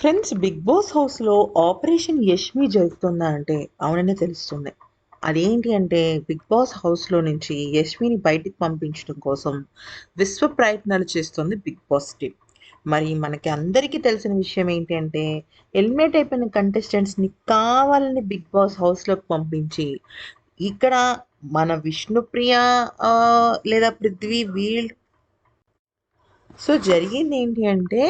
Friends Bigg Boss హౌస్లో operation Yashmi జరుగుతుందా అంటే అవుననే తెలుస్తుంది. అదేంటి అంటే బిగ్ బాస్ హౌస్లో నుంచి యష్మిని బయటికి పంపించడం కోసం విశ్వ ప్రయత్నాలు చేస్తుంది బిగ్ బాస్ టీం. మరి మనకి అందరికీ తెలిసిన విషయం ఏంటి అంటే ఎలిమినేట్ అయిపోయిన కంటెస్టెంట్స్ని కావాలని బిగ్ బాస్ హౌస్లోకి పంపించి ఇక్కడ మన విష్ణుప్రియ లేదా పృథ్వీ వీళ్ళు సో జరిగింది ఏంటి అంటే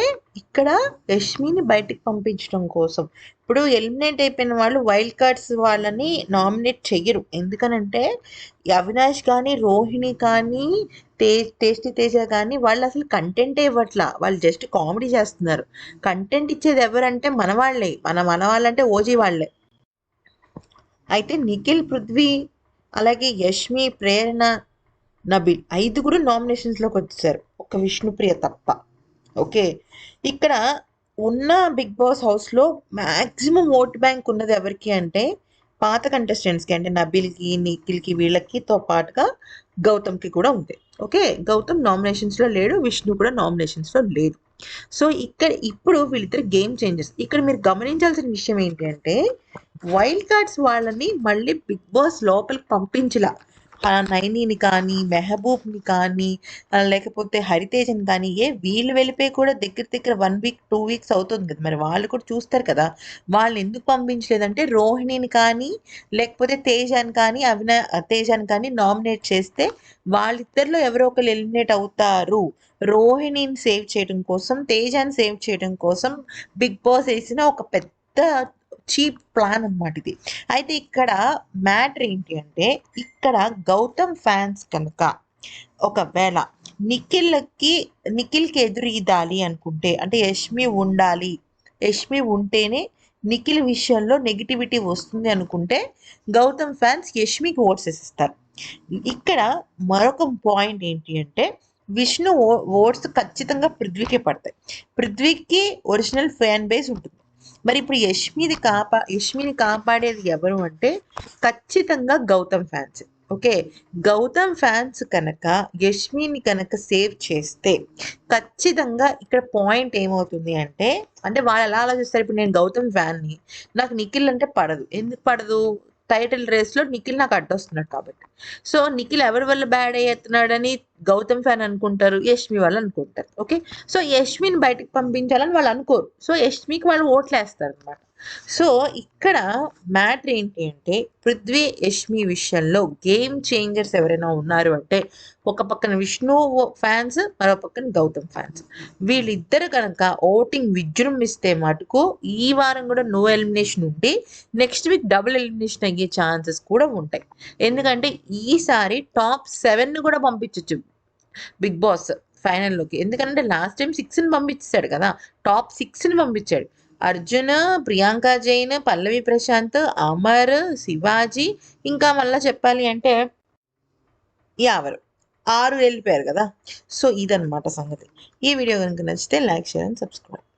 ఇక్కడ యష్మిని బయటికి పంపించడం కోసం. ఇప్పుడు ఎలిమినేట్ అయిపోయిన వాళ్ళు వైల్డ్ కార్డ్స్ వాళ్ళని నామినేట్ చెయ్యరు. ఎందుకనంటే అవినాష్ కానీ రోహిణి కానీ తే టేస్టీ తేజ కానీ వాళ్ళు అసలు కంటెంటే ఇవ్వట్లా. వాళ్ళు జస్ట్ కామెడీ చేస్తున్నారు. కంటెంట్ ఇచ్చేది ఎవరంటే మన వాళ్ళే. మన మన వాళ్ళంటే ఓజీ వాళ్ళే. అయితే నిఖిల్ పృథ్వీ అలాగే యష్మి ప్రేరణ నబిల్ ఐదుగురు నామినేషన్స్లోకి వచ్చేసారు. ఒక విష్ణుప్రియ తప్ప. ఓకే? ఇక్కడ ఉన్న బిగ్ బాస్ హౌస్లో మ్యాక్సిమం ఓట్ బ్యాంక్ ఉన్నది ఎవరికి అంటే పాత కంటెస్టెంట్స్కి అంటే నబిల్కి నిఖిల్కి వీళ్ళకితో పాటుగా గౌతమ్కి కూడా ఉంది. ఓకే? గౌతమ్ నామినేషన్స్లో లేడు విష్ణు కూడా నామినేషన్స్లో లేదు. సో ఇక్కడ ఇప్పుడు వీళ్ళిద్దరు గేమ్ చేంజెస్ ఇక్కడ మీరు గమనించాల్సిన విషయం ఏంటి అంటే వైల్డ్ కార్డ్స్ వాళ్ళని మళ్ళీ బిగ్ బాస్ లోపలికి పంపించలా. నైనీని కానీ మెహబూబ్ని కానీ లేకపోతే హరితేజని కానీ ఏ వీళ్ళు వెళ్ళిపోయి కూడా దగ్గర దగ్గర వన్ వీక్ టూ వీక్స్ అవుతుంది కదా. మరి వాళ్ళు కూడా చూస్తారు కదా. వాళ్ళు ఎందుకు పంపించలేదంటే రోహిణిని కానీ లేకపోతే తేజాని కానీ అవినా తేజాని కానీ నామినేట్ చేస్తే వాళ్ళిద్దరిలో ఎవరో ఒకరు ఎలిమినేట్ అవుతారు. రోహిణిని సేవ్ చేయడం కోసం తేజాని సేవ్ చేయడం కోసం బిగ్ బాస్ వేసిన ఒక పెద్ద చీప్ ప్లాన్ అనమాట ఇది. అయితే ఇక్కడ మ్యాటర్ ఏంటి అంటే ఇక్కడ గౌతమ్ ఫ్యాన్స్ కనుక ఒకవేళ నిఖిల్కి నిఖిల్కి ఎదురీదాలి అనుకుంటే అంటే యష్మి ఉండాలి యష్మి ఉంటేనే నిఖిల్ విషయంలో నెగిటివిటీ వస్తుంది అనుకుంటే గౌతమ్ ఫ్యాన్స్ యష్మికి ఓట్స్ వేసిస్తారు. ఇక్కడ మరొక పాయింట్ ఏంటి అంటే విష్ణు ఓ- ఓట్స్ ఖచ్చితంగా పృథ్వీకే పడతాయి. పృథ్వీకి ఒరిజినల్ ఫ్యాన్ బేస్ ఉంటుంది. మరి ఇప్పుడు యష్మిది కాపా యష్మిని కాపాడేది ఎవరు అంటే ఖచ్చితంగా Gautam fans. Okay? Gautam fans కనుక యష్మిని కనుక సేవ్ చేస్తే ఖచ్చితంగా ఇక్కడ పాయింట్ ఏమవుతుంది అంటే అంటే వాళ్ళు ఎలా ఆలోచిస్తారు? ఇప్పుడు నేను గౌతమ్ ఫ్యాన్ని నాకు నిఖిల్ అంటే పడదు. ఎందుకు పడదు? టైటిల్ రేస్లో నిఖిల్ నాకు అడ్డొస్తున్నాడు కాబట్టి. సో నిఖిల్ ఎవరి వల్ల బ్యాడ్ అయ్యేస్తున్నాడని గౌతమ్ ఫ్యాన్ అనుకుంటారు యష్మి వాళ్ళు అనుకుంటారు. ఓకే? సో యష్మిని బయటకు పంపించాలని వాళ్ళు అనుకోరు. సో యష్మికి వాళ్ళు ఓట్లు వేస్తారు అనమాట సో ఇక్కడ మ్యాటర్ ఏంటి అంటే పృథ్వీ యష్మి విషయంలో గేమ్ చేంజర్స్ ఎవరైనా ఉన్నారు అంటే ఒక పక్కన విష్ణు ఫ్యాన్స్ మరో పక్కన గౌతమ్ ఫ్యాన్స్. వీళ్ళిద్దరు కనుక ఓటింగ్ విజృంభిస్తే మటుకు ఈ వారం కూడా నో ఎలిమినేషన్ ఉండి నెక్స్ట్ వీక్ డబుల్ ఎలిమినేషన్ అయ్యే ఛాన్సెస్ కూడా ఉంటాయి. ఎందుకంటే ఈసారి టాప్ సెవెన్ కూడా పంపించవచ్చు బిగ్ బాస్ ఫైనల్లోకి ఎందుకంటే లాస్ట్ టైం సిక్స్ని పంపించాడు కదా. టాప్ సిక్స్ని పంపించాడు. అర్జున్ ప్రియాంక జైన్ పల్లవి ప్రశాంత్ అమర్ శివాజీ. ఇంకా మళ్ళీ చెప్పాలి అంటే యావరు. ఆరు వెళ్ళిపోయారు కదా. సో ఇదన్నమాట సంగతి. ఈ వీడియో కనుక నచ్చితే లైక్ షేర్ అండ్ సబ్స్క్రైబ్.